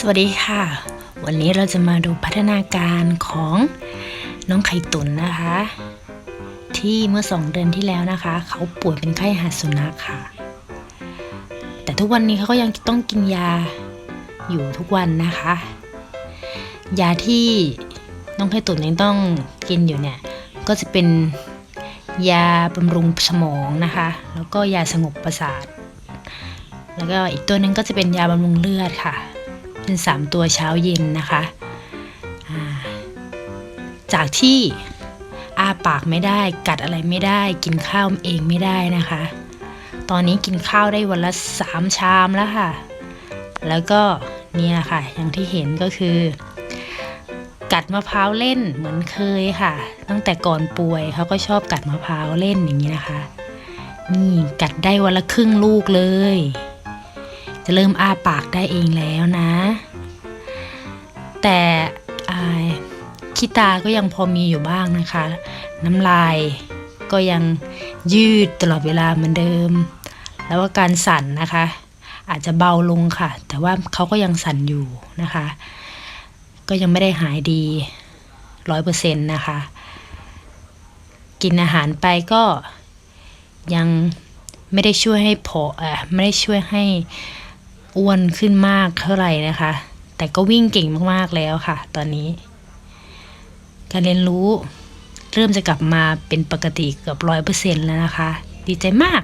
สวัสดีค่ะ วันนี้เราจะมาดูพัฒนาการของน้องไข่ตุ๋นนะคะ ที่เมื่อสองเดือนที่แล้วนะคะ เขาป่วยเป็นไข้หัดสุนัขค่ะ แต่ทุกวันนี้เขาก็ยังต้องกินยาอยู่ทุกวันนะคะ ยาที่น้องไข่ตุ๋นยังต้องกินอยู่เนี่ย ก็จะเป็นยาบำรุงสมองนะคะ แล้วก็ยาสงบประสาท แล้วก็อีกตัวหนึงก็จะเป็นยาบำรุงเลือดค่ะ เป็นสามตัวเช้าเย็นนะคะจากที่อาปากไม่ได้กัดอะไรไม่ได้กินข้าวเองไม่ได้นะคะ ตอนนี้กินข้าวได้วันละสามชามแล้วค่ะ แล้วก็เนี่ยค่ะ อย่างที่เห็นก็คือ กัดมะพร้าวเล่นเหมือนเคยค่ะ ตั้งแต่ก่อนป่วยเขาก็ชอบกัดมะพร้าวเล่นอย่างนี้นะคะ นี่กัดได้วันละครึ่งลูกเลย จะเริ่มอ้าปากได้เองแล้วนะ แต่ขี้ตาก็ยังพอมีอยู่บ้างนะคะ น้ำลายก็ยังยืดตลอดเวลาเหมือนเดิม แล้วก็การสั่นนะคะ อาจจะเบาลงค่ะ แต่ว่าเขาก็ยังสั่นอยู่นะคะ ก็ยังไม่ได้หายดีร้อยเปอร์เซ็นต์นะคะ กินอาหารไปก็ยังไม่ได้ช่วยให้ผออ่อไม่ได้ช่วยให้ อ้วนขึ้นมากเท่าไหร่นะคะ แต่ก็วิ่งเก่งมากๆแล้วค่ะ ตอนนี้ การเรียนรู้ เริ่มจะกลับมาเป็นปกติเกือบร้อยเปอร์เซ็นต์แล้วนะคะ ดีใจมาก